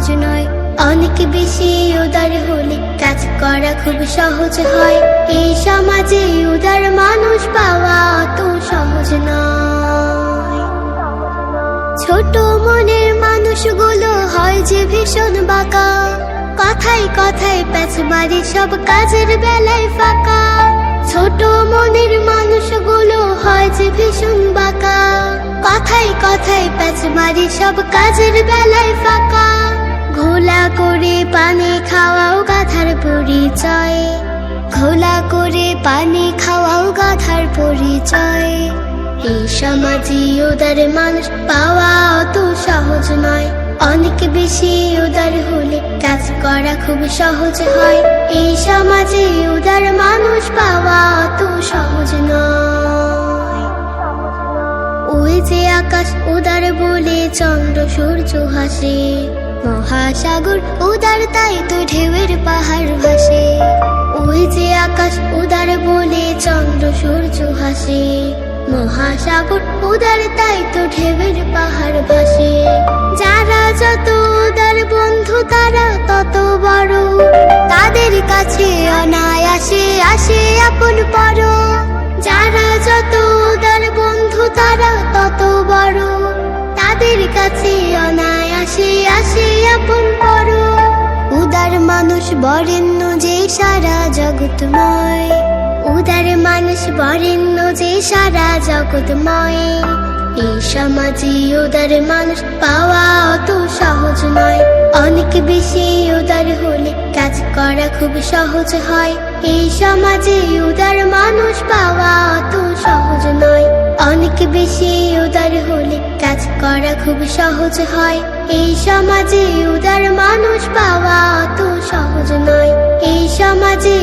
সহজ নয়। অনেক বেশি উদার হলে কাজ করা খুব সহজ হয়। এই সমাজে উদার মানুষ পাওয়া অত সহজ নয়। ছোট মনের মানুষগুলো হয় যে ভীষণ বাঁকা। কথায় কথায় প্যাচ মারি সব কাজের বেলায় ফাঁকা। ছোট মনের মানুষগুলো হয় যে ভীষণ বাঁকা। কথায় কথায় প্যাচ মারি সব কাজের বেলায় পানি খাওয়াও গাধার পরিচয়। ঘোলা করে পানি খাওয়াও গাধার পরিচয়। এই সমাজে উদার মানুষ পাওয়া অত সহজ নয়। অনেক বেশি উদার হলে কাজ করা খুব সহজ হয়। এই সমাজে উদার মানুষ পাওয়া অত সহজ নয়। ওই যে আকাশ উদার বলে চন্দ্র সূর্য হাসে মহাসাগর উদার তাই তো ঢেউয়ের পাহাড় ভাসে। ওই যে আকাশ উদার বলে চন্দ্র সূর্য হাসে মহাসাগর উদার তাই তো ঢেউয়ের পাহাড় ভাসে। যারা যত উদার বন্ধু, তারা তত বড়। তাদের কাছে অনায়াসে আসে আপন পর অনায়াসে আসে উদার মানুষ বরেণ্য যে সারা জগৎময়। উদার মানুষ বরেণ্য যে সারা জগৎময়। এই সমাজে উদার মানুষ পাওয়া অত সহজ নয়। অনেক বেশি উদার হলে কাজ করা খুব সহজ হয়। এই সমাজে উদার মানুষ পাওয়া অত অনেক বেশি উদার হলে কাজ করা খুব সহজ হয়। এই সমাজে উদার মানুষ পাওয়া অত সহজ নয়। এই সমাজে